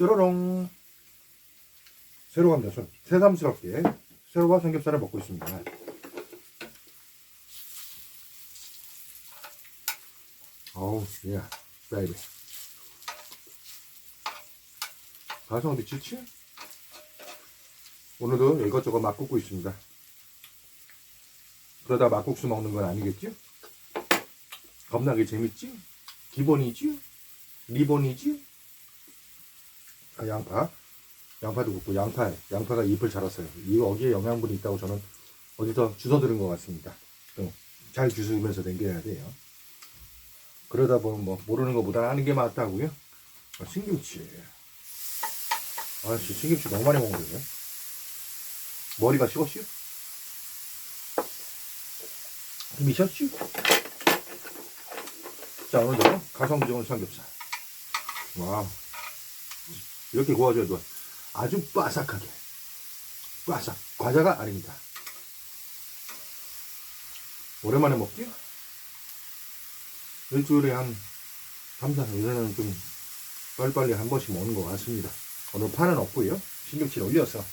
쪼로롱. 새로. 저 새삼스럽게 새로와 삼겹살을 먹고 있습니다. 어우, 예, 베이비. 가성 지치? 오늘도 이것저것 막 굽고 있습니다. 그러다 막국수 먹는 건 아니겠지? 겁나게 재밌지? 기본이지? 리본이지? 아, 양파. 양파도 굽고, 양파, 양파가 잎을 자랐어요. 이 여기에 영양분이 있다고 저는 어디서 주워 들은 것 같습니다. 좀잘 주스면서 댕겨야 돼요. 그러다 보면 뭐, 모르는 것보다 아는 게 맞다고요? 아, 신김치. 아씨, 신김치 너무 많이 먹는데. 머리가 식었슈? 미쳤슈? 자, 오늘도 가성비좋은 삼겹살. 와 이렇게 구워줘야 좋아. 아주 바삭하게. 바삭. 과자가 아닙니다. 오랜만에 먹지? 일주일에 한 3, 4, 요새는 좀 빨리빨리 한 번씩 먹는 것 같습니다. 오늘 파는 없고요. 신경치를 올려서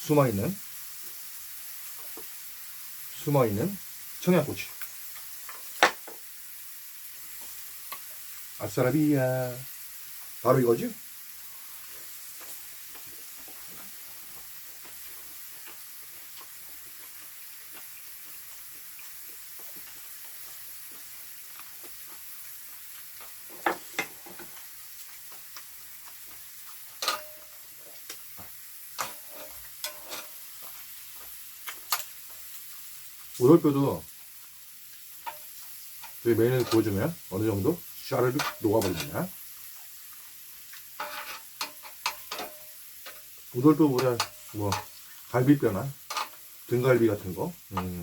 숨어있는 숨어있는 청양고추 아싸라비야 바로 이거지? 우덜뼈도 저희 메인을 구워주면 어느 정도 샤르륵 녹아버립니다. 우덜뼈보다 뭐 갈비뼈나 등갈비 같은 거. 음.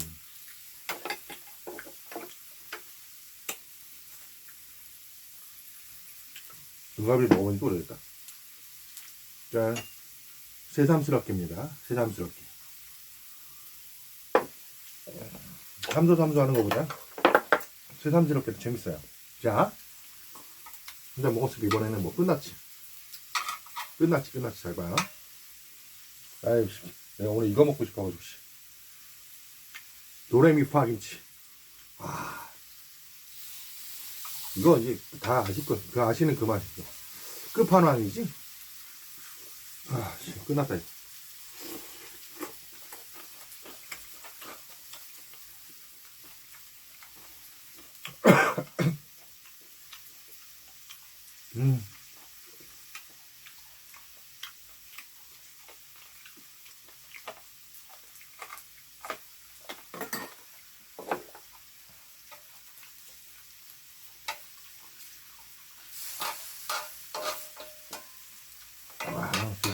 등갈비 먹어보니까 오래됐다. 자, 새삼스럽게입니다. 새삼스럽게. 삼소삼소 하는 것보다 새삼스럽게 더 재밌어요. 자, 혼자 먹었으니까 이번에는 뭐 끝났지. 끝났지, 끝났지. 잘 봐요. 아유, 씨. 내가 오늘 이거 먹고 싶어가지고, 씨. 도레미 파김치. 아. 이거 이제 다 아실 거, 그 아시는 그 맛이죠. 끝판왕이지? 아, 씨. 끝났다. 이거. 음.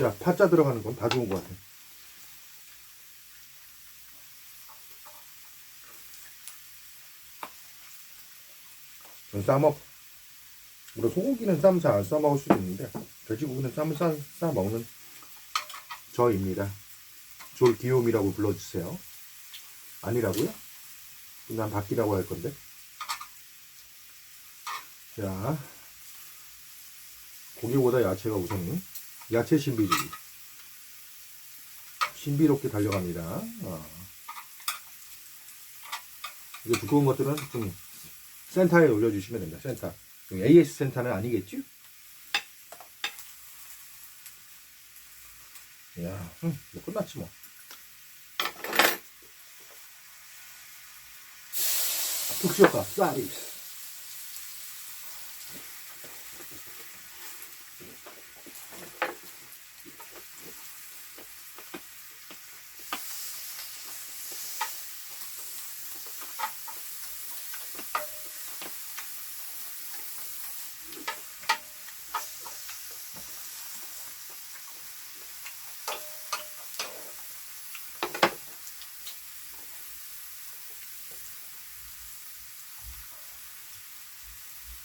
와, 진짜 파자 들어가는 건 다 좋은 것 같아. 전 싸먹, 우리 소고기는 쌈 잘 안 싸먹을 수도 있는데, 돼지고기는 쌈을 싸, 싸 먹는 저입니다. 졸기욤이라고 불러주세요. 아니라고요? 난 바뀌라고 할 건데. 자, 고기보다 야채가 우선은 야채 신비주의. 신비롭게 달려갑니다. 어. 이게 두꺼운 것들은 좀 센터에 올려주시면 됩니다. 센터. AS 센터는 아니겠죠? 야, 음, 뭐 끝났지 뭐. 특수효과 사리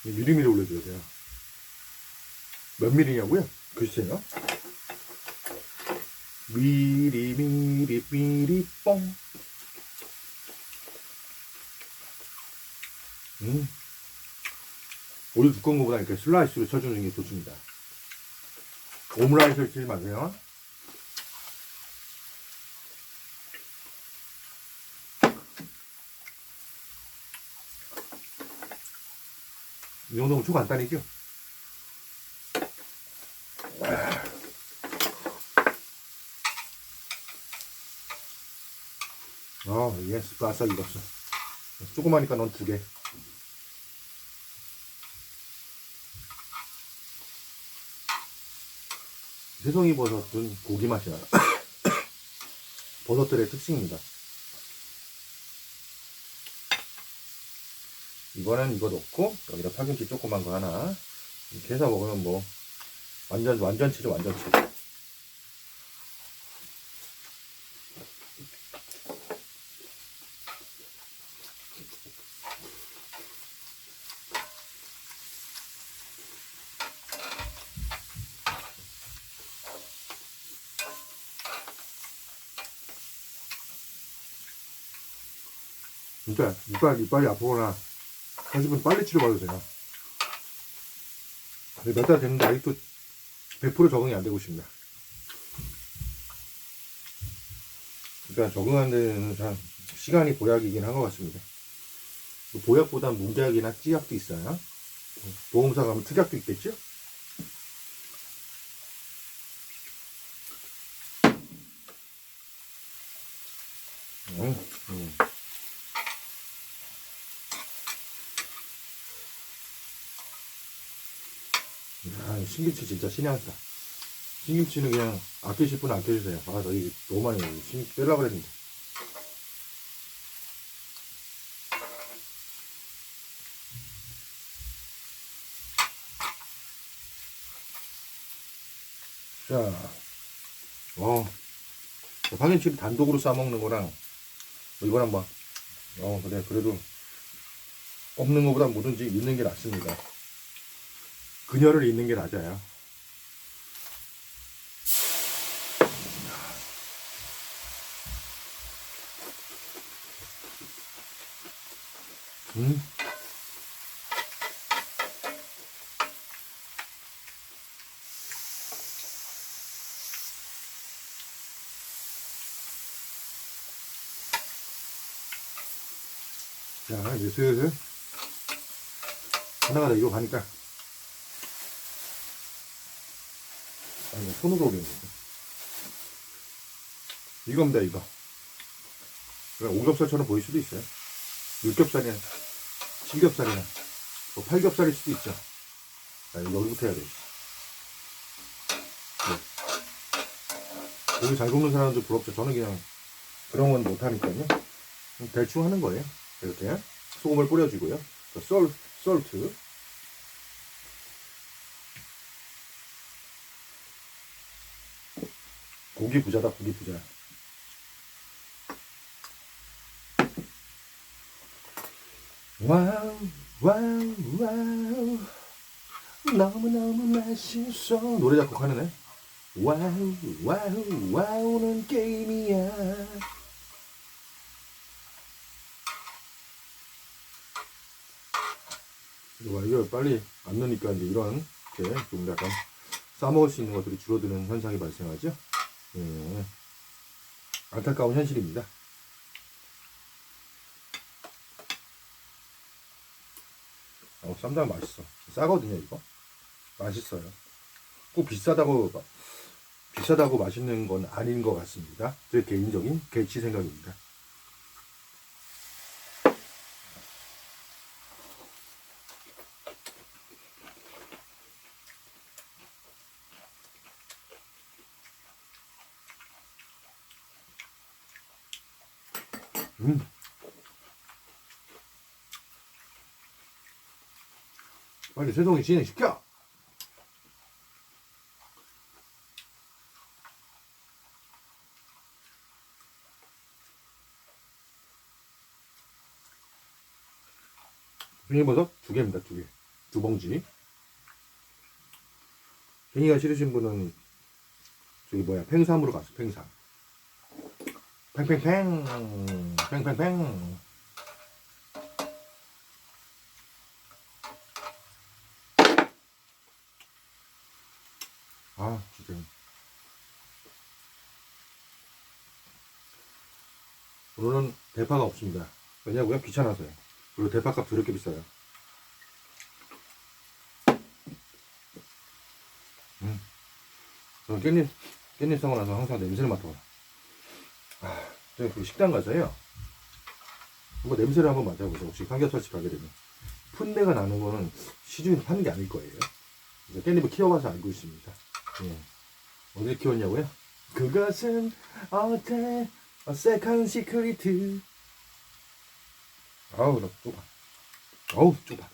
스. 미리미리 올려줘야 돼요. 몇 미리냐고요? 글쎄요. 미리 미리 미리 뽕. 음. 오늘 두꺼운 거보다 이렇게 슬라이스로 쳐주는 게 좋습니다. 오므라이스를 치지 마세요. 정도면 초간단이죠? 아, 예스, 아싸 익었어. 조그마니까 넌 두 개. 새송이 버섯은 고기 맛이 나요. 버섯들의 특징입니다. 이거는 이거 넣고 여기다 파김치 조그만 거 하나 이렇게 해서 먹으면 뭐 완전 완전치죠 완전치. 진짜 이빨 이빨이 아프거나 하시면 빨리 치료받으세요. 몇 달 됐는데 아직도 100% 적응이 안 되고 있습니다. 그러니까 적응하는 참 시간이 보약이긴 한 것 같습니다. 그 보약보다 무약이나 찌약도 있어요. 보험사 가면 특약도 있겠죠? 음, 음. 야, 신김치 진짜 신의 한 수. 신김치는 그냥 아끼실 분은 아껴주세요. 아, 저 이게 너무 많이 신김치 빼려고 그랬는데. 자, 어, 파김치를 단독으로 싸먹는 거랑, 뭐 이거랑 막, 어, 그래, 그래도 없는 것보다 뭐든지 있는 게 낫습니다. 그녀를 잇는 게 맞아요. 음. 자, 이제 슬슬 하나가 더 이거 가니까 아니, 손으로 오겠는데. 이겁니다, 이거. 오겹살처럼 보일 수도 있어요. 육겹살이나, 칠겹살이나, 뭐 팔겹살일 수도 있죠. 자, 여기부터 해야 돼. 네. 고기 잘 굽는 사람들 부럽죠. 저는 그냥 그런 건 못하니까요. 대충 하는 거예요. 이렇게. 소금을 뿌려주고요. 썰, 썰트. 고기 부자다 고기 부자. 와우 와우 와우. 너무너무 맛있어. 노래 작곡하는 애? 와우 와우 와우는 게임이야. 봐, 이거 빨리 안 넣으니까 이제 이런 이렇게 좀 약간 싸먹을 수 있는 것들이 줄어드는 현상이 발생하죠 예. 안타까운 현실입니다. 어, 쌈장 맛있어. 싸거든요, 이거. 맛있어요. 꼭 비싸다고, 마- 비싸다고 맛있는 건 아닌 것 같습니다. 제 개인적인 개취 생각입니다. 음. 빨리 세동이 진행시켜! 팽이버섯 두 개입니다, 두 개. 두 봉지. 팽이가 싫으신 분은 저기 뭐야, 팽삼으로 가세요, 팽삼. 팽팽팽 팽팽팽 아, 진짜. 오늘은 대파가 없습니다. 왜냐고요? 귀찮아서요. 그리고 대파값 더럽게 비싸요. 음. 저는 깻잎, 깻잎 사고 나서 항상 냄새를 맡아요. 그 식당 가서요. 한번 냄새를 한번 맡아보세요. 혹시 삼겹살집 가게 되면. 풋내가 나는 거는 시중에서 파는 게 아닐 거예요. 깻잎을 키워가서 알고 있습니다. 예. 어디 키웠냐고요? 그것은 어때 어색한 시크리트 아우 나 좁아 아우 좁아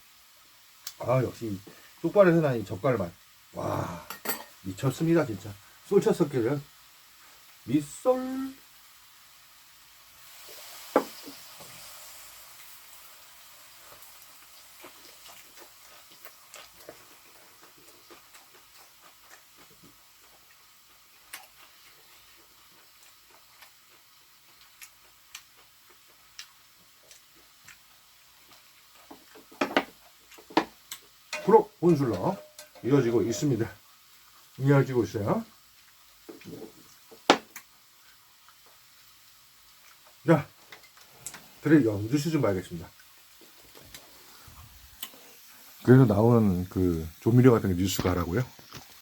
아 역시 똑바로 해놔 이 젓갈 맛 와 미쳤습니다 진짜 쏠 쳤었기를 밑솔 프로 혼술로 이어지고 있습니다. 이어지고 있어요. 자, 그래 연주시 좀 봐야겠습니다. 그래서 나오는 그 조미료 같은 게 뉴스가 하라고요?